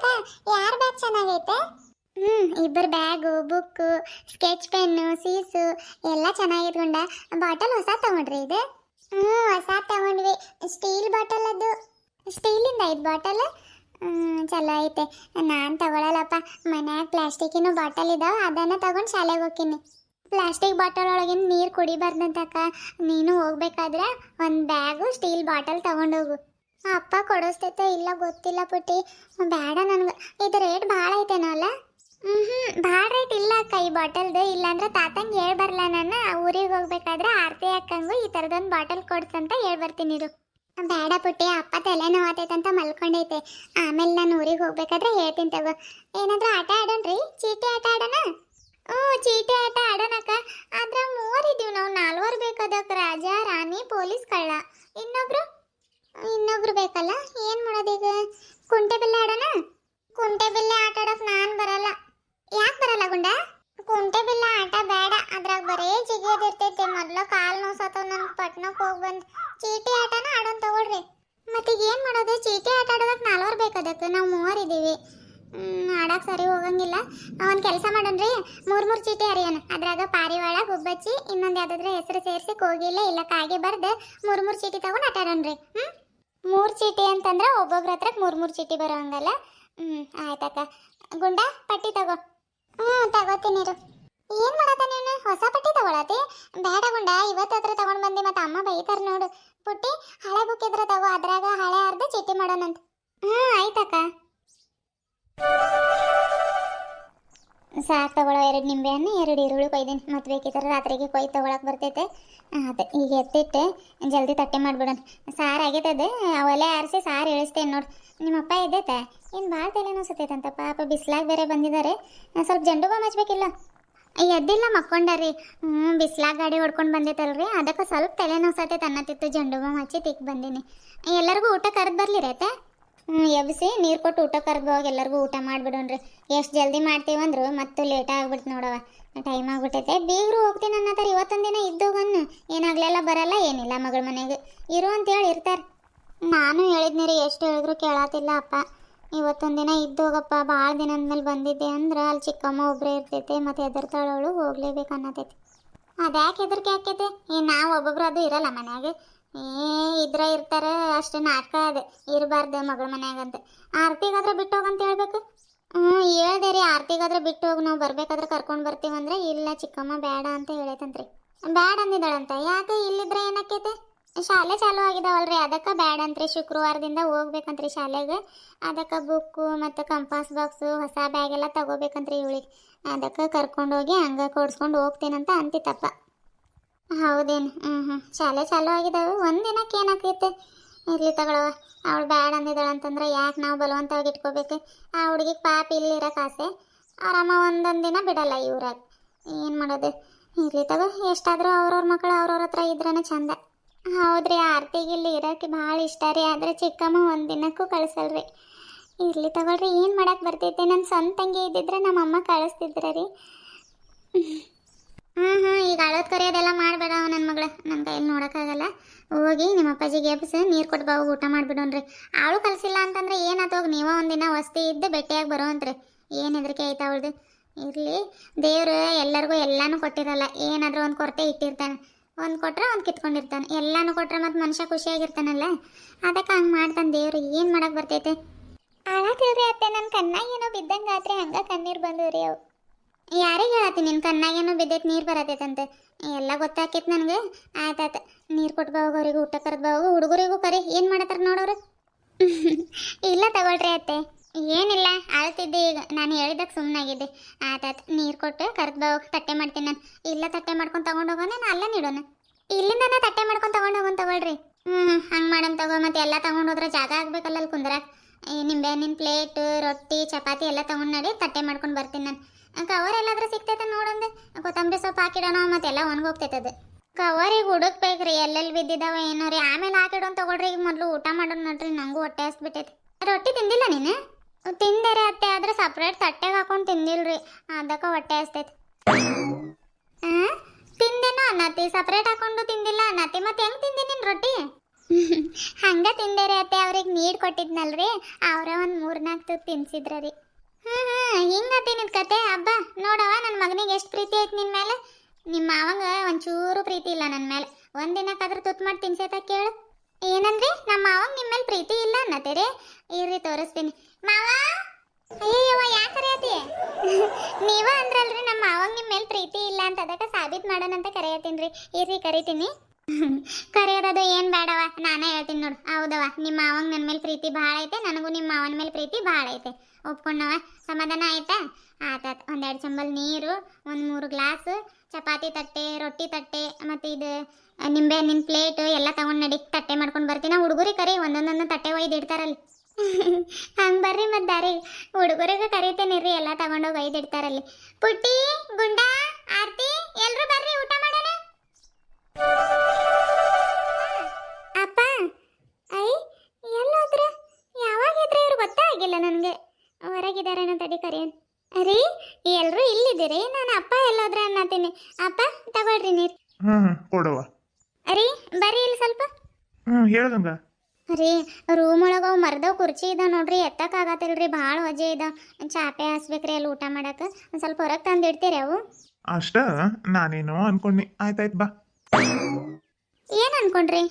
ಅಕ್ಕ ಯಾರ ಬ್ಯಾಗ್ ಚೆನ್ನಾಗೈತೆ? ಹ್ಮ್, ಇಬ್ಬರ ಬ್ಯಾಗು ಬುಕ್ಕು ಸ್ಕೆಚ್ ಪೆನ್ನು ಸೀಸು ಎಲ್ಲ ಚೆನ್ನಾಗಿದ್ಕೊಂಡ ಬಾಟಲ್ ಹೊಸ ತಗೊಂಡ್ರಿ ಇದು? ಹ್ಞೂ ಹೊಸ ತಗೊಂಡ್ವಿ. ಸ್ಟೀಲ್ ಬಾಟಲ್ ಅದು. ಸ್ಟೀಲಿಂದ ಐದು ಬಾಟಲ್ ಚಲೋ ಐತೆ. ನಾನು ತಗೊಳಲ್ಲಪ್ಪ. ಮನ್ಯಾಗ ಪ್ಲಾಸ್ಟಿಕ್ಕಿನ ಬಾಟಲ್ ಇದಾವ. ಅದನ್ನ ತಗೊಂಡು ಶಾಲೆಗೆ ಹೋಗ್ತೀನಿ ಪ್ಲಾಸ್ಟಿಕ್ ಬಾಟಲ್ ಒಳಗಿನ ನೀರು ಕುಡಿಬಾರ್ದಂತಕ್ಕ, ನೀನು ಹೋಗ್ಬೇಕಾದ್ರೆ ಒಂದು ಬ್ಯಾಗು ಸ್ಟೀಲ್ ಬಾಟಲ್ ತಗೊಂಡೋಗು ಅಪ್ಪ ಕೊಡಿಸ್ತೈತೆ ಇಲ್ಲ ಗೊತ್ತಿಲ್ಲ ಪುಟ್ಟಿ. ಬೇಡ ನನ್ಗೆ. ಇದು ರೇಟ್ ಭಾಳ ಐತೇನಲ್ಲ ಹ್ಞೂ ಭಾಳ ರೇಟ್ ಇಲ್ಲ ಅಕ್ಕ ಈ ಬಾಟಲ್ದು. ಇಲ್ಲಾಂದ್ರೆ ತಾತಂಗೆ ಹೇಳಿ ಬರಲ್ಲ ನಾನು. ಊರಿಗೆ ಹೋಗ್ಬೇಕಾದ್ರೆ ಆರತಿ ಅಕ್ಕಂಗು ಈ ಥರದೊಂದು ಬಾಟಲ್ ಕೊಡ್ಸಂತ ಹೇಳಿ ಬರ್ತೀನಿ ಇದು ಬೇಡ ಪುಟ್ಟಿ ಅಪ್ಪ ತಲೆ ಅಂತ ಮಲ್ಕೊಂಡೈತೆ. ಆಮೇಲೆ ನಾನು ಊರಿಗೆ ಹೋಗ್ಬೇಕಾದ್ರೆ ಹೇಳ್ತೀನಿ ತಗೋ. ಏನಾದರೂ ಆಟ ಆಡೋಣ್ರಿ? ಚೀಟಿ ಆಟ ಆಡೋಣ? ಹ್ಞೂ, ಚೀಟಿ ಆಟ ಆಡೋಣಕ್ಕ ಆದ್ರೆ ಮೂವರಿದ್ದೀವಿ ನಾವು. ನಾಲ್ವರು ಬೇಕಾದಕ್ಕೆ ರಾಜ, ರಾಣಿ, ಪೊಲೀಸ್ ಕಳ್ಳ. ಇನ್ನೊಬ್ರು? ಇನ್ನೊಬ್ರು ಬೇಕಲ್ಲ? ಏನು ಮಾಡೋದೀಗ ಕುಂಟೆ ಬಿಲ್ಲೆ ಆಡೋಣ? ಕುಂಟೆ ಬಿಲ್ಲೆ ಆಟ ಆಡಕ್ ನಾನ್ ಬರಲ್ಲ. ಯಾಕೆ ಬರಲ್ಲ ಗುಂಡ? ಕುಂಟೆ ಬಿಲ್ಲೆ ಆಟ ಬೇಡ. ಅದ್ರಾಗ ಬರೇ ಜಿಗಿಯೋದಿರ್ತೈತೆ ಮೊದಲು ಕಾಲ್ ನೋಸತ್ತವ ನನ್ ಪಟ್ನಕ್ ಹೋಗಿ ಬಂದ್. ಚೀಟಿ ಆಟನ ಆಡೋಣ ತಗೊಳ್ರಿ. ಮತ್ತೀಗ ಏನು ಮಾಡೋದು? ಚೀಟಿ ಆಟ ಆಡೋದಕ್ಕೆ ನಾಲ್ವರು ಬೇಕದಕ್ಕೆ ನಾವು ಮೂವರಿದ್ದೀವಿ ಆಡಕ್ಕೆ ಸರಿ ಹೋಗಂಗಿಲ್ಲ. ಒಂದು ಕೆಲಸ ಮಾಡೋಣ್ರಿ. ಮೂರು ಮೂರು ಚೀಟಿ ಹರಿಯೋಣ. ಅದ್ರಾಗ ಪಾರಿವಾಳ, ಗುಬ್ಬಚ್ಚಿ, ಇನ್ನೊಂದು ಯಾವುದಾದ್ರೂ ಹೆಸರು ಸೇರಿಸಿ ಕೋಗಿಲೆ, ಇಲ್ಲ ಕಾಗೆ ಬರ್ದು ಮೂರು ಮೂರು ಚೀಟಿ ತಗೊಂಡು ಆಟ ಆಡೋಣ್ರಿ. ಹ್ಞೂ ಮೂರು ಚೀಟಿ ಅಂತಂದ್ರೆ ಒಬ್ಬೊಬ್ರ ಹತ್ರ ಮೂರು ಮೂರು ಚೀಟಿ ಬರೋಂಗಲ್ಲ ಹ್ಞೂ ಆಯ್ತಕ್ಕ ಗುಂಡ, ಪಟ್ಟಿ ತಗೋ. ಹ್ಞೂ ತಗೋತೀನಿ ಇರು. ಏನು ಮಾಡತ್ತ ನೀನು? ಹೊಸ ಪಟ್ಟಿ ತಗೊಳತಿ? ಬೇಡ ಗುಂಡ, ಇವತ್ತು ಹತ್ರ ತಗೊಂಡು ಬಂದಿ ಮತ್ತೆ ಅಮ್ಮ ಬೈತಾರೆ ನೋಡು. ಪುಟ್ಟಿ, ಹಳೆ ಬುಕ್ ಇದ್ರೆ ತಗೋ, ಅದ್ರಾಗ ಹಳೆ ಅರ್ಧ ಚೀಟಿ ಮಾಡೋಣಂತ ಹ್ಞೂ ಆಯ್ತಕ್ಕ ಸಾಕು ತಗೊಳ್ಳೋ ಎರಡು ನಿಂಬೆ ಹಣ್ಣು, ಎರಡು ಈರುಳ್ಳಿ ಕೊಯ್ದೀನಿ. ಬೇಕಿದ್ರೆ ರಾತ್ರಿಗೆ ಕೊಯ್ ತಗೊಳಕ್ ಬರ್ತೈತೆ. ಅದೇ, ಈಗ ಎತ್ತಿಟ್ಟೆ, ಜಲ್ದಿ ತಟ್ಟೆ ಮಾಡ್ಬಿಡೋಣ. ಸಾರು ಆಗೈತದೆ ಒಲೆ ಆರಿಸಿ ಸಾರು ಇಳಿಸ್ತೇನೆ ನೋಡಿ. ನಿಮ್ಮಪ್ಪ ಇದ್ದೈತೆ ಏನು ಭಾಳ ತಲೆ ನೋಸತೈತಂತ ಪಾಪ ಬಿಸಿಲಾಗ ಬೇರೆ ಬಂದಿದ್ದಾರೆ. ಸ್ವಲ್ಪ ಜಂಡು ಬಾಮ್ ಹಚ್ಬೇಕಿಲ್ಲ ಎದ್ದಿಲ್ಲ ಮಕ್ಕೊಂಡಾರಿ. ಹ್ಞೂ ಬಿಸ್ಲಾಗ ಗಾಡಿ ಹೊಡ್ಕೊಂಡು ಬಂದೈತಲ್ರಿ ಅದಕ್ಕೆ ಸ್ವಲ್ಪ ತಲೆ ನೋಸತೈತೆ ಅನ್ನತ್ತಿತ್ತು ಜಂಡು ಬಾಮ್ ಹಚ್ಚಿ ತಿಕ್ ಬಂದೀನಿ. ಎಲ್ಲರಿಗೂ ಊಟ ಕರೆದು ಬರ್ಲಿ ರೈತೆ ಹ್ಞೂ ಎಬ್ಸಿ, ನೀರು ಕೊಟ್ಟು ಊಟ ಕರೆದು ಹೋಗಿ ಎಲ್ಲರಿಗೂ ಊಟ ಮಾಡಿಬಿಡೋಣ್ರಿ ಎಷ್ಟು ಜಲ್ದಿ ಮಾಡ್ತೀವಂದ್ರು ಮತ್ತೆ ಲೇಟ್ ಆಗ್ಬಿಡ್ತು ನೋಡವ ಟೈಮ್ ಆಗ್ಬಿಟ್ಟೈತೆ. ಬೀಗರು ಹೋಗ್ತೀನಿ ಅನ್ನತ್ತಾರ ಇವತ್ತೊಂದು ದಿನ ಇದ್ದೋಗನ್ನು ಏನಾಗ್ಲೆಲ್ಲ ಬರಲ್ಲ, ಏನಿಲ್ಲ ಮಗಳ ಮನೆಗೆ. ಇರು ಅಂತೇಳಿ ಇರ್ತಾರೆ. ನಾನು ಹೇಳಿದ್ನಿ ರೀ, ಎಷ್ಟು ಹೇಳಿದ್ರು ಕೇಳತ್ತಿಲ್ಲ ಅಪ್ಪ. ಇವತ್ತೊಂದು ದಿನ ಇದ್ದೋಗಪ್ಪ. ಭಾಳ ದಿನ ಅಂದಮೇಲೆ ಬಂದಿದ್ದೆ ಅಂದ್ರೆ ಅಲ್ಲಿ ಚಿಕ್ಕಮ್ಮ ಒಬ್ಬರೇ ಇರ್ತೈತೆ, ಮತ್ತು ಎದರ್ತಾಳವಳು ಹೋಗ್ಲೇಬೇಕು ಅನ್ನತೈತಿ. ಅದ್ಯಾಕೆ ಹೆದರ್ಕೆ ಹಾಕೈತೆ ಈ ನಾವು ಒಬ್ಬೊಬ್ರು ಅದು ಇರಲ್ಲ ಮನ್ಯಾಗ. ಏ, ಇದ್ರ ಇರ್ತಾರ, ಅಷ್ಟು ನಾಟಕ ಅದು. ಇರಬಾರ್ದು ಮಗಳ ಮನ್ಯಾಗಂತ. ಆರ್ತಿಗಾದ್ರೆ ಬಿಟ್ಟು ಹೋಗಂತ ಹೇಳ್ಬೇಕು? ಹ್ಞೂ ಹೇಳ್ದೆ ರೀ, ಆರ್ತಿಗಾದ್ರೆ ಬಿಟ್ಟು ಹೋಗಿ, ನಾವು ಬರ್ಬೇಕಾದ್ರೆ ಕರ್ಕೊಂಡು ಬರ್ತೀವಂದ್ರೆ ಇಲ್ಲ ಚಿಕ್ಕಮ್ಮ ಬೇಡ ಅಂತ ಹೇಳೈತಂತ್ರಿ. ಬ್ಯಾಡ ಅಂದಿದ್ದಾಳಂತ, ಯಾಕೆ ಇಲ್ಲಿದ್ರೆ ಏನಕ್ಕೈತೆ? ಶಾಲೆ ಚಾಲು ಆಗಿದಾವಲ್ರಿ, ಅದಕ್ಕೆ ಬ್ಯಾಡ ಅಂತ್ರಿ ಶುಕ್ರವಾರದಿಂದ ಹೋಗ್ಬೇಕಂತ್ರಿ ಶಾಲೆಗೆ. ಅದಕ್ಕೆ ಬುಕ್ಕು ಮತ್ತು ಕಂಪಾಸ್ ಬಾಕ್ಸು ಹೊಸ ಬ್ಯಾಗ್ ಎಲ್ಲ ತಗೋಬೇಕಂತ್ರಿ ಇವಳಿಗೆ. ಅದಕ್ಕೆ ಕರ್ಕೊಂಡೋಗಿ ಹಂಗೆ ಕೊಡ್ಸ್ಕೊಂಡು ಹೋಗ್ತೀನಂತ ಅಂತಿತ್ತಪ್ಪ. ಹೌದೇನು? ಹ್ಞೂ ಹ್ಞೂ ಶಾಲೆ ಚಾಲು ಆಗಿದಾವೆ. ಒಂದು ದಿನಕ್ಕೆ ಏನಾಕೈತೆ ಇರ್ಲಿ ತಗೊಳವ ಅವಳು ಬ್ಯಾಡ ಅಂದಿದ್ದಾಳೆ ಅಂತಂದ್ರೆ ಯಾಕೆ ನಾವು ಬಲವಂತವಾಗಿ ಇಟ್ಕೋಬೇಕು? ಆ ಹುಡುಗಿಗೆ ಪಾಪ ಇಲ್ಲಿ ಆಸೆ. ಆರಾಮ ಒಂದೊಂದು ದಿನ ಬಿಡಲ್ಲ ಇವ್ರಾಗ ಏನು ಮಾಡೋದು? ಇರ್ಲಿ ತಗೋ. ಎಷ್ಟಾದರೂ ಅವ್ರವ್ರ ಮಕ್ಕಳು ಅವ್ರವ್ರ ಹತ್ರ ಇದ್ರೇ ಚಂದ. ಹೌದ್ರಿ, ಆರ್ತಿಗೆ ಇಲ್ಲಿ ಇರೋಕೆ ಭಾಳ ಇಷ್ಟ ರೀ. ಆದರೆ ಚಿಕ್ಕಮ್ಮ ಒಂದು ದಿನಕ್ಕೂ ಕಳಿಸಲ್ರಿ. ಇರ್ಲಿ ತಗೊಳ್ರಿ. ಏನು ಮಾಡಕ್ಕೆ ಬರ್ತೈತೆ? ನನ್ನ ಸ್ವಂತ ತಂಗಿ ಇದ್ದಿದ್ರೆ ನಮ್ಮಮ್ಮ ಕಳಿಸ್ತಿದ್ರ ರೀ. ಹ್ಞೂ ಹ್ಞೂ ಈಗ ಅಳೋದು ಕರೆಯೋದೆಲ್ಲ ಮಾಡಬೇಡ ನನ್ನ ಮಗಳ. ನನ್ನ ಕೈಯಲ್ಲಿ ನೋಡೋಕ್ಕಾಗಲ್ಲ. ಹೋಗಿ ನಿಮ್ಮ ಅಪ್ಪಾಜಿಗೆ ಎಬ್ಬಿಸಿ ನೀರು ಕೊಟ್ಟು ಬಾವು, ಊಟ ಮಾಡಿಬಿಡೋಣ್ರಿ. ಆಳು ಕಲಿಸಿಲ್ಲ ಅಂತಂದ್ರೆ ಏನಾಯ್ತು ಹೋಗಿ, ನೀವೋ ಒಂದಿನ ವಸ್ತಿ ಇದ್ದು ಭೇಟಿಯಾಗಿ ಬರೋವಂತ್ರಿ ಏನು ಹೆದರಿಕೆ ಆಯ್ತು ಅವಳ್ದು? ಇರಲಿ, ದೇವರು ಎಲ್ಲರಿಗೂ ಎಲ್ಲಾನು ಕೊಟ್ಟಿರಲ್ಲ. ಏನಾದರೂ ಒಂದು ಕೊರತೆ ಇಟ್ಟಿರ್ತಾನೆ. ಒಂದು ಕೊಟ್ರೆ ಒಂದು ಕಿತ್ಕೊಂಡಿರ್ತಾನೆ. ಎಲ್ಲಾನು ಕೊಟ್ರೆ ಮತ್ತು ಮನುಷ್ಯ ಖುಷಿಯಾಗಿರ್ತಾನಲ್ಲ. ಅದಕ್ಕೆ ಹಂಗೆ ಮಾಡ್ತಾನೆ ದೇವ್ರು. ಏನು ಮಾಡೋಕೆ ಬರ್ತೈತೆ? ಆಳಾತಿಲ್ರಿ ಅತ್ತೆ. ನನ್ನ ಕಣ್ಣಾಗ ಏನೋ ಬಿದ್ದಂಗೆ ಆತ್ರಿ ಹಂಗೆ ಕಣ್ಣೀರು ಬಂದವ್ರಿ ಅವು. ಯಾರಿಗೆ ಹೇಳತ್ತಿ ನಿನ್ನ ಕಣ್ಣಾಗೇನೋ ಬಿದ್ದೈತೆ, ನೀರು ಬರತೈತಂತೆ. ಎಲ್ಲ ಗೊತ್ತಾಕೈತೆ ನನಗೆ. ಆಯ್ತಾಯ್ತು ನೀರು ಕೊಟ್ಟು ಅವ್ರಿಗೆ ಊಟ ಕರೆದು ಬಾ ಹುಡುಗರಿಗೂ ಕರಿ. ಏನು ಮಾಡತ್ತಾರ ನೋಡೋರು? ಇಲ್ಲ ತಗೊಳ್ರಿ ಅತ್ತೆ. ಏನಿಲ್ಲ ಅಳ್ತಿದ್ದೆ ಈಗ. ನಾನು ಹೇಳಿದಾಗ ಸುಮ್ಮನಾಗಿದ್ದೆ ಆಯ್ತಾಯ್ತು ನೀರು ಕೊಟ್ಟು ಕರೆದು ತಟ್ಟೆ ಮಾಡ್ತೀನಿ ನಾನು. ಇಲ್ಲ ತಟ್ಟೆ ಮಾಡ್ಕೊಂಡು ತಗೊಂಡು ಹೋಗೋಣ ನಾನು ಅಲ್ಲೇ ನೀಡೋಣ. ಇಲ್ಲಿಂದ ತಟ್ಟೆ ಮಾಡ್ಕೊಂಡು ತಗೊಂಡು ಹೋಗೋಣ ತಗೊಳ್ರಿ. ಹ್ಞೂ ಹಂಗೆ ಮಾಡೋಣ ತಗೋ, ಮತ್ತೆ ಎಲ್ಲ ತಗೊಂಡು ಹೋದ್ರೆ ಜಾಗ ಆಗ್ಬೇಕಲ್ಲ ಅಲ್ಲಿ ನಿಂಬೆ ನಿಂಬೆಹಣ್ಣಿನ ಪ್ಲೇಟ್ ರೊಟ್ಟಿ, ಚಪಾತಿ ಎಲ್ಲ ತಗೊಂಡು ನಡಿ, ತಟ್ಟೆ ಮಾಡ್ಕೊಂಡು ಬರ್ತೀನಿ ನಾನು. ಕವರ್ ಎಲ್ಲಾದ್ರೂ ಸಿಗ್ತೈತೆ ನೋಡೊಂದು. ಕೊತ್ತಂಬರಿ ಸೊಪ್ಪು ಹಾಕಿಡೋಣ ಮತ್ತೆಲ್ಲ ಒಣಗೋಗ್ತೈತೆ ಅದು ಕವರಿಗೆ ಹುಡುಕ್ಬೇಕ್ರಿ ಎಲ್ಲೆಲ್ಲಿ ಬಿದ್ದಿದಾವ ಏನೋ ರೀ. ಆಮೇಲೆ ಹಾಕಿಡೋನ್ ತಗೊಳ್ರಿ, ಈಗ ಮೊದಲು ಊಟ ಮಾಡೋಣ ನೋಡ್ರಿ, ನಂಗೂ ಹೊಟ್ಟೆ ಹಸ್ಬಿಟ್ಟೈತೆ. ರೊಟ್ಟಿ ತಿಂದಿಲ್ಲ ನೀನು? ತಿಂದರೆ ಅತ್ತೆ, ಆದ್ರೆ ಸಪ್ರೇಟ್ ತಟ್ಟೆಗೆ ಹಾಕೊಂಡು ತಿಂದಿಲ್ರಿ. ಅದಕ್ಕೆ ಹೊಟ್ಟೆ ಹಸ್ತೈತೆ? ತಿಂದೇನೋ? ಅನ್ನತಿ ಸಪ್ರೇಟ್ ಹಾಕೊಂಡು ತಿಂದಿಲ್ಲ. ಅನ್ನತಿ ಮತ್ತೆ ಹೆಂಗ್ ತಿಂದಿ ನಿನ್ ರೊಟ್ಟಿ? ಹಂಗ ತಿಂದೇರಿ ಅತ್ತೆ, ಅವ್ರಿಗೆ ನೀಡ್ ಕೊಟ್ಟಿದ್ನಲ್ರಿ. ಅವ್ರ ಒಂದ್ ಮೂರ್ನಾಲ್ಕು ತುತ್ತು ತಿನ್ಸಿದ್ರ ಹ್ಮ್ ಹ್ಮ್ ತಿನ್ನದ್ ಕತೆ. ಹಬ್ಬ ನೋಡವ ನನ್ನ ಮಗನಿಗೆ ಎಷ್ಟು ಪ್ರೀತಿ ಐತಿ ನಿನ್ ಮೇಲೆ. ನಿಮ್ಮ ಮಾವಂಗ ಒಂಚೂರು ಪ್ರೀತಿ ಇಲ್ಲ ನನ್ನ ಮೇಲೆ. ಒಂದಿನಕ್ಕಾದ್ರೂ ತುತ್ತು ಮಾಡಿ ತಿನ್ಸೈತ ಕೇಳು. ಏನಂದ್ರಿ? ನಮ್ಮ ಮಾವಂಗ ನಿಮ್ಮ ಮೇಲೆ ಪ್ರೀತಿ ಇಲ್ಲ ಅನ್ನತ್ತೀರಿ? ಇರ್ರಿ, ತೋರಿಸ್ತೀನಿ. ಮಾವ? ಅಯ್ಯವ್ವ ಯಾಕೆ ಕರೆಯತಿ ನೀವ ಅಂದ್ರಲ್ರಿ ನಮ್ಮ ಮಾವಂಗ ನಿಮ್ಮ ಮೇಲೆ ಪ್ರೀತಿ ಇಲ್ಲ ಅಂತ. ಅದಕ್ಕೆ ಸಾಬೀತ್ ಮಾಡೋಣ ಅಂತ ಕರೆಯತ್ತೀನಿ ಇರ್ರಿ, ಕರಿತೀನಿ. ಕರೆಯೋದದು ಏನ್ ಬೇಡವ ನಾನೇ ಹೇಳ್ತೀನಿ ನೋಡು. ಹೌದವ ನಿಮ್ಮ ಮಾವಂಗ ನನ್ನ ಮೇಲೆ ಪ್ರೀತಿ ಭಾಳ ಐತೆ, ನನಗೂ ನಿಮ್ಮ ಮಾವನ ಮೇಲೆ ಪ್ರೀತಿ ಭಾಳ ಐತೆ. ಒಪ್ಕೊಂಡವ ಸಮಾಧಾನ ಆಯ್ತಾ? ಆತ ಒಂದೆರಡು ಚಂಬಲ್ ನೀರು, ಒಂದು ಮೂರು ಗ್ಲಾಸ್, ಚಪಾತಿ ತಟ್ಟೆ, ರೊಟ್ಟಿ ತಟ್ಟೆ, ಮತ್ತು ಇದು ನಿಂಬೆ ನಿಮ್ಮ ಪ್ಲೇಟ್ ಎಲ್ಲ ತಗೊಂಡು ನಡಿ. ತಟ್ಟೆ ಮಾಡ್ಕೊಂಡು ಬರ್ತೀನಿ. ಹುಡುಗರಿಗೆ ಕರಿ, ಒಂದೊಂದೊಂದು ತಟ್ಟೆ ಒಯ್ದು ಇಡ್ತಾರಲ್ಲಿ. ಹಂಗೆ ಬರ್ರಿ ಮತ್ತು ದಾರಿ. ಹುಡುಗರಿಗೆ ಕರಿತೇನೆ ರೀ ಎಲ್ಲ ತಗೊಂಡೋಗಿ ಒಯ್ದು ಇಡ್ತಾರಲ್ಲಿ. ಪುಟ್ಟಿ, ಗುಂಡ, ಆರ್ತಿ ಎಲ್ಲರೂ ಬರ್ರಿ, ಊಟ ಮಾಡೋಣ. ಅಪ್ಪ ಐ ಎಲ್ಲೋದ್ರ? ಯಾವಾಗ ಇದ್ರೆ ಇವ್ರು ಗೊತ್ತಾಗಿಲ್ಲ ನನಗೆ. ಹೊರಗಿದಾರೇನೋ ತಡಿ ಕರಿಯನ್ ಅರಿ ಎಲ್ಲರೂ ಇಲ್ಲಿದ್ದೀರಿ? ನಾನು ಅಪ್ಪ ಎಲ್ಲೋದ್ರ ಅನ್ನತೀನಿ ಅಪ್ಪ ತಗೊಳ್ರಿ ನೀರು. ಹ್ಮ್ ಕೊಡುವ ಅರೇ ಅರಿ ಬರ್ರಿ ಇಲ್ಲಿ ಸ್ವಲ್ಪ. ಹ್ಞೂ ಹೇಳ್ದಂಗ ರೀ ರೂಮ್ ಒಳಗೆ ಅವು ಮರ್ದವ್ ಕುರ್ಚಿ ಇದ ನೋಡ್ರಿ ಎತ್ತಕ್ಕಾಗತ್ತಿಲ್ರಿ ಭಾಳ ವಜೆ ಇದ ಚಾಪೆ ಹಾಸ್ಬೇಕ್ರಿ ಅಲ್ಲಿ ಊಟ ಮಾಡಕ್ಕೆ ಒಂದು ಸ್ವಲ್ಪ ಹೊರಗೆ ತಂದಿಡ್ತೀರಿ ಅವು? ಅಷ್ಟ? ನಾನೇನೋ ಅನ್ಕೊಂಡಿ ಆಯ್ತಾಯ್ತು ಬಾ. ಏನು ಅನ್ಕೊಂಡ್ರಿ?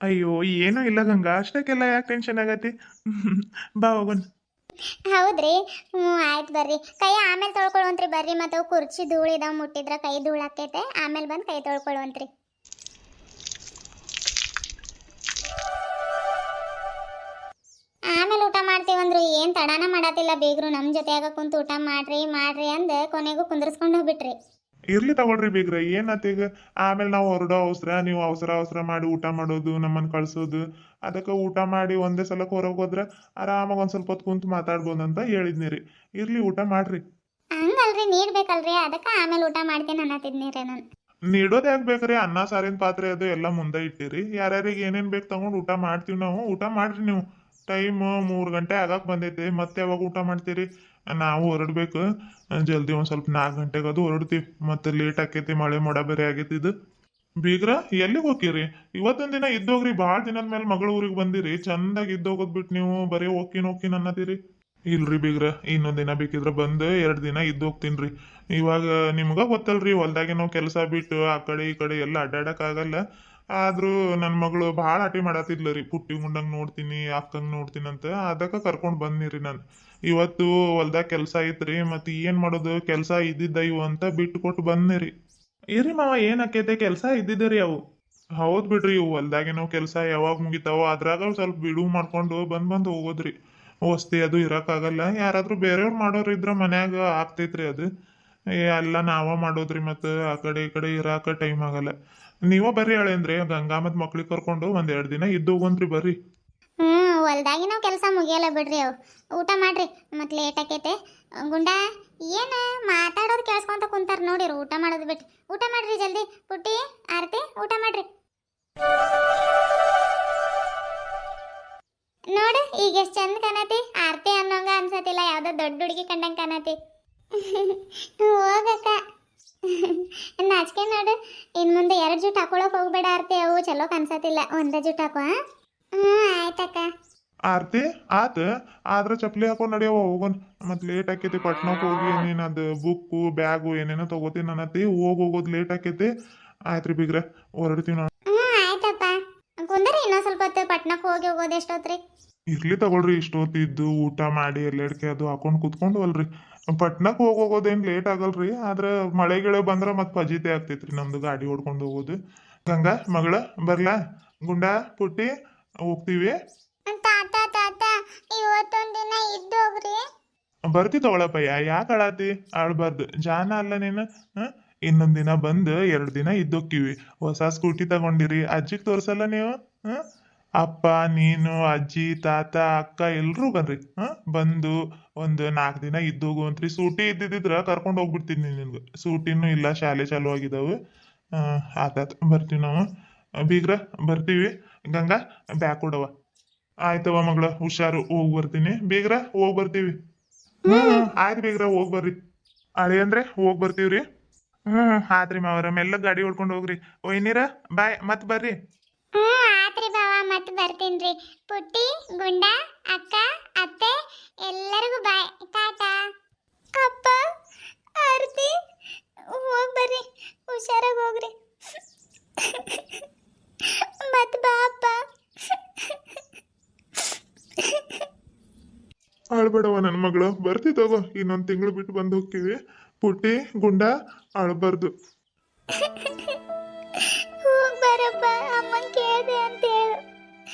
ಅಯ್ಯೋ ಏನೂ ಇಲ್ಲ ಗಂಗಾ. ಅಷ್ಟಕ್ಕೆಲ್ಲ ಯಾಕೆ ಟೆನ್ಷನ್ ಆಗತಿ ಬಾ ಹೋಗೋಣ. ಹೌದ್ರಿ. ಹ್ಞೂ, ಆಯ್ತು ಬರ್ರಿ. ಕೈ ಆಮೇಲೆ ತೊಳ್ಕೊಳ್ಳುವಂತ್ರಿ ಬರ್ರಿ. ಮತ್ತು ಕುರ್ಚಿ ಧೂಳಿದಾವ ಮುಟ್ಟಿದ್ರೆ ಕೈ ಧೂಳಾಕೈತೆ ಆಮೇಲೆ ಬಂದು ಕೈ ತೊಳ್ಕೊಳ್ಳುವಂತ್ರಿ ಆಮೇಲೆ ಊಟ ಮಾಡ್ತೀವಂದ್ರು, ಏನು ತಡಾನ ಮಾಡತ್ತಿಲ್ಲ ಬೇಗ್ರು. ನಮ್ಮ ಜೊತೆಯಾಗ ಕುಂತು ಊಟ ಮಾಡ್ರಿ ಮಾಡ್ರಿ ಅಂದ ಕೊನೆಗೂ ಕುಂದ್ರಸ್ಕೊಂಡು ಹೋಗ್ಬಿಟ್ರಿ. ಇರ್ಲಿ ತಗೊಳ್ರಿ ಬೀಗ್ರ ಈಗ? ಆಮೇಲೆ ನಾವು ಹೊರಡೋ ಅವಸರ ನೀವು ಅವಸರ ಅವಸರ ಮಾಡಿ ಊಟ ಮಾಡೋದು ನಮ್ಮನ್ನ ಕಳ್ಸೋದು ಅದಕ್ಕೆ ಊಟ ಮಾಡಿ ಒಂದೇ ಸಲಕ್ಕೆ ಹೊರಗೆ ಹೋದ್ರ ಆರಾಮಾಗಿ ಒಂದ್ ಸ್ವಲ್ಪ ಹೊತ್ತು ಕುಂತು ಮಾತಾಡ್ಬೋದಂತ ಹೇಳಿದ್ನಿ ರೀ. ಇರ್ಲಿ ಊಟ ಮಾಡ್ರಿ. ಹಂಗಲ್ರಿ ನೀಡ್ಬೇಕಲ್ರಿ ಅದಕ್ಕೆ ಆಮೇಲೆ ಊಟ ಮಾಡ್ತೀನಿ ಅನ್ನತ್ತಿದ್ನಿರಿ ನಾನು. ನೀಡೋದು ಯಾಕೆ ಬೇಕ್ರಿ? ಅನ್ನ ಸಾರಿನ ಪಾತ್ರೆ ಅದು ಎಲ್ಲ ಮುಂದೆ ಇಟ್ಟಿರಿ. ಯಾರ್ಯಾರಿಗೆ ಏನೇನು ಬೇಕು ತಗೊಂಡು ಊಟ ಮಾಡ್ತೀವಿ ನಾವು ಊಟ ಮಾಡ್ರಿ ನೀವು. ಟೈಮ್ ಮೂರು ಗಂಟೆ ಆಗಕ್ಕೆ ಬಂದೈತೆ ಮತ್ತೆ ಯಾವಾಗ ಊಟ ಮಾಡ್ತೀರಿ? ನಾವು ಹೊರಡ್ಬೇಕು. ಜಲ್ದಿ ಒಂದು ಸ್ವಲ್ಪ ನಾಲ್ಕು ಗಂಟೆಗೆ ಅದು ಹೊರಡ್ತೀವಿ. ಮತ್ತೆ ಲೇಟ್ ಆಕೈತಿ, ಮಳೆ ಮೋಡ ಬೇರೆ ಆಗೈತಿ ಇದು. ಬೀಗ್ರ, ಎಲ್ಲಿಗೆ ಹೋಗಿರಿ ಇವತ್ತೊಂದು ದಿನ ಇದ್ದೋಗ್ರಿ ಭಾಳ ದಿನದ ಮೇಲೆ ಮಗಳ ಊರಿಗೆ ಬಂದಿರಿ. ಚಂದಾಗಿ ಇದ್ದೋಗೋದ್ ಬಿಟ್ಟು ನೀವು ಬರೀ ಹೋಗ್ತೀನಿ ಹೋಗ್ತೀನಿ ಅನ್ನತೀರಿ ಇಲ್ರಿ ಬೀಗ್ರ, ಇನ್ನೊಂದ್ ದಿನ ಬೇಕಿದ್ರೆ ಬಂದು ಎರಡು ದಿನ ಇದ್ದು ಹೋಗ್ತೀನಿ ಇವಾಗ ನಿಮ್ಗ ಗೊತ್ತಲ್ರಿ ಹೊಲ್ದಾಗೆ ನಾವು ಕೆಲಸ ಬಿಟ್ಟು ಆ ಕಡೆ ಈ ಕಡೆ ಎಲ್ಲ ಅಡ್ಡಾಡಕ್ ಆಗಲ್ಲ. ಆದ್ರೂ ನನ್ನ ಮಗಳು ಭಾಳ ಆಟಿ ಮಾಡತ್ತಿದ್ಲ ರೀ. ಪುಟ್ಟಿ ಮುಂಡಂಗ್ ನೋಡ್ತೀನಿ, ಅಕ್ಕಂಗ್ ನೋಡ್ತೀನಿ ಅಂತ. ಅದಕ್ಕೆ ಕರ್ಕೊಂಡು ರೀ ನಾನು. ಇವತ್ತು ಹೊಲ್ದಾಗ ಕೆಲಸ ಐತ್ರಿ ಮತ್ತೆ ಏನ್ ಮಾಡೋದು? ಕೆಲಸ ಇದ್ದಿದ್ದ ಇವು ಅಂತ ಬಿಟ್ಟು ಕೊಟ್ಟು ಬಂದ್ನಿರಿ ಇರಿ ಮಾವ, ಏನ್ ಆಕೈತೆ? ಕೆಲಸ ಇದ್ದಿದ್ದೆ ರೀ ಅವು. ಹೌದ್ ಬಿಡ್ರಿ, ಇವು ಹೊಲ್ದಾಗೇನೋ ಕೆಲಸ ಯಾವಾಗ ಮುಗಿತಾವೋ ಅದ್ರಾಗ ಸ್ವಲ್ಪ ಬಿಡುವು ಮಾಡ್ಕೊಂಡು ಬಂದ್ ಬಂದ್ ಹೋಗೋದ್ರಿ ವಸ್ತಿ ಅದು ಇರಕ್ಕಾಗಲ್ಲ ಯಾರಾದ್ರೂ ಬೇರೆಯವ್ರು ಮಾಡೋರು ಇದ್ರ ಮನ್ಯಾಗ ಆಗ್ತೈತ್ರಿ ಅದು. ಏ ಎಲ್ಲ ನಾವ ಮಾಡೋದ್ರಿ ಮತ್ತು ಆ ಕಡೆ ಈ ಕಡೆ ಇರಾಕ ಟೈಮ್ ಆಗಲ್ಲ. ನೀವ ಬರ್ರಿ ಹೇಳಂದ್ರಿ ಗಂಗಾ ಮತ್ ಮಕ್ಳಿಗೆ ಕರ್ಕೊಂಡು ಒಂದ್ ಎರಡ್ ದಿನ ಇದ್ದು ಹೋಗಂತ್ರಿ ಬರ್ರಿ. ಹ್ಞೂ ಹೊಲ್ದಾಗಿ ನಾವು ಕೆಲಸ ಮುಗಿಯಲ್ಲ ಬಿಡ್ರಿ ಅವು. ಊಟ ಮಾಡ್ರಿ ಮತ್ತೆ ಲೇಟ್ ಆಕೈತೆ. ಗುಂಡ, ಏನು ಮಾತಾಡೋದು ಕೇಳಿಸ್ಕೊಂತ ಕುಂತಾರ ನೋಡಿರಿ, ಊಟ ಮಾಡೋದು ಬಿಟ್ಟು ಊಟ ಮಾಡ್ರಿ ಜಲ್ದಿ, ಪುಟ್ಟಿ, ಆರತಿ, ಊಟ ಮಾಡ್ರಿ. ನೋಡು, ಈಗ ಎಷ್ಟು ಚಂದ ಕಾಣತಿ. ಆರತಿ ಅನ್ನೋಂಗ ಅನ್ಸತಿಲ್ಲ, ಯಾವ್ದೋ ದೊಡ್ಡ ಹುಡುಗಿ ಕಂಡಂಗೆ ಕಾಣತಿ. ಹೋಗಕ್ಕ ನಾಚಿಕೆ ನೋಡು. ಇನ್ನು ಮುಂದೆ ಎರಡು ಜುಟ್ ಹಾಕೊಳಕ್ ಹೋಗ್ಬೇಡ ಆರ್ತಿ. ಅವು ಚಲೋ ಕಾಣಿಸತಿಲ್ಲ. ಒಂದೇ ಜುಟ್ ಹಾಕೋ ಹ್ಞೂ ಆಯ್ತಕ್ಕ. ಆರ್ತಿ ಆತ. ಆದ್ರ ಚಪ್ಲಿ ಹಾಕೊಂಡ್ ನಡಿಯವ ಹೋಗೋನ್. ಮತ್ ಲೇಟ್ ಆಕೇತಿ ಪಟ್ನಕ್ ಹೋಗಿ ನೀನ್ ಅದ್ ಬುಕ್ಕು ಬ್ಯಾಗು ಏನೇನೋ ತಗೋತೀನಿ ಅನ್ನತಿ ಹೋಗ್ ಹೋಗೋದ್ ಲೇಟ್ ಆಕೈತಿ. ಆಯ್ತ್ರಿ ಬಿಗ್ರ ಹೊರಡ್ತೀವಿ ನಾವು. ಹ್ಞೂ ಆಯ್ತಪ್ಪ. ಕುಂದರಿ ಇನ್ನೊಂದು ಸ್ವಲ್ಪ ಹೊತ್ತು. ಪಟ್ನಕ್ಕೆ ಹೋಗಿ ಹೋಗೋದು ಎಷ್ಟೊತ್ರಿ? ಇರ್ಲಿ ತಗೊಳ್ರಿ ಇಷ್ಟೊತ್ತಿದ್ದು ಊಟ ಮಾಡಿ ಎಲ್ಲೆಡ್ಕೆ ಅದು ಹಾಕೊಂಡು ಕುತ್ಕೊಂಡು ಅಲ್ರಿ. ಪಟ್ನಕ್ ಹೋಗ್ ಹೋಗೋದೇನ್ ಲೇಟ್ ಆಗಲ್ರಿ ಆದ್ರೆ ಮಳೆ ಗಿಳೆ ಬಂದ್ರ ಮತ್ ಫಜೀತೆ ಆಗ್ತೈತ್ರಿ ನಮ್ದು ಗಾಡಿ ಹೊಡ್ಕೊಂಡು ಹೋಗೋದು. ಗಂಗಾ ಮಗಳ ಬರ್ಲಾ? ಗುಂಡ ಪುಟ್ಟಿ ಹೋಗ್ತೀವಿ? ತಾತ ತಾತ ಇವತ್ತೊಂದು ದಿನ ಇದ್ದು ಹೋಗ್ರಿ. ಬರ್ತಿ ತಗೊಳಪ್ಪಯ್ಯ ಯಾಕೆ ಅಳಾತಿ? ಆಳ್ಬಾರ್ದು. ಜಾನ ಅಲ್ಲ ನೀನು ಇನ್ನೊಂದಿನ ಇನ್ನೊಂದ್ ದಿನ ಬಂದು ಎರಡು ದಿನ ಇದ್ದೋಕ್ಕಿವಿ ಹೊಸ ಸ್ಕೂಟಿ ತಗೊಂಡಿರಿ. ಅಜ್ಜಿಗೆ ತೋರ್ಸಲ್ಲ ನೀವು ಹ? ಅಪ್ಪ, ನೀನು, ಅಜ್ಜಿ, ತಾತ, ಅಕ್ಕ ಎಲ್ಲರೂ ಬನ್ರಿ. ಹ? ಬಂದು ಒಂದು ನಾಲ್ಕು ದಿನ ಇದ್ದೋಗುವಂತ್ರಿ ಸೂಟಿ ಇದ್ದಿದ್ರ ಕರ್ಕೊಂಡು ಹೋಗ್ಬಿಡ್ತೀನಿ ನಿನ್ಗೆ. ಸೂಟಿನೂ ಇಲ್ಲ, ಶಾಲೆ ಚಾಲು ಆಗಿದಾವು. ಆತಾತ್. ಬರ್ತೀವಿ ನಾವು. ಬೀಗ್ರ, ಬರ್ತೀವಿ. ಗಂಗಾ, ಬ್ಯಾಗ್ ಕೊಡವ ಆಯ್ತವ ಮಗಳ, ಹುಷಾರು, ಹೋಗಿ ಬರ್ತೀನಿ. ಬೀಗ್ರ, ಹೋಗಿ ಬರ್ತೀವಿ. ಹ್ಮ್, ಆಯ್ತು ಬೀಗ್ರ, ಹೋಗಿ ಬರ್ರಿ. ಅಳಿ ಅಂದ್ರೆ ಹೋಗಿ ಬರ್ತೀವ್ರಿ. ಹ್ಮ್, ಆತ್ರಿ ಮಾವರ ಮೆಲ್ಲ ಗಾಡಿ ಹೊಡ್ಕೊಂಡು ಹೋಗ್ರಿ. ಒಯ್ನೀರ? ಬಾಯ್, ಮತ್ ಬರ್ರಿ. ಬರ್ತೀನಿ ರೀ ಪುಟ್ಟಿ ಗುಂಡ ಅಕ್ಕ ಅತ್ತೆ ಎಲ್ಲರಿಗೂ ಬಾಯ್ ಟಾಟಾ. ಅಪ್ಪ ಆರತಿ ಹೋಗಿ ಬರ್ರಿ. ಹುಷಾರಾಗಿ ಹೋಗ್ರಿ. ಮತ್ತೆ ಬಾ ಅಪ್ಪ. ಆಳ್ಬೇಡವ ನನ್ನ ಮಗಳು. ಬರ್ತಿ ತಗೋ ಇನ್ನೊಂದು ತಿಂಗಳು ಬಿಟ್ಟು ಬಂದು ಹೋಗ್ತೀವಿ. ಪುಟ್ಟಿ ಗುಂಡ ಆಳ್ಬಾರ್ದು. ಬರಪ್ಪ. ಅಮ್ಮನ್ ಕೇಳಿದೆ ಅಂತ.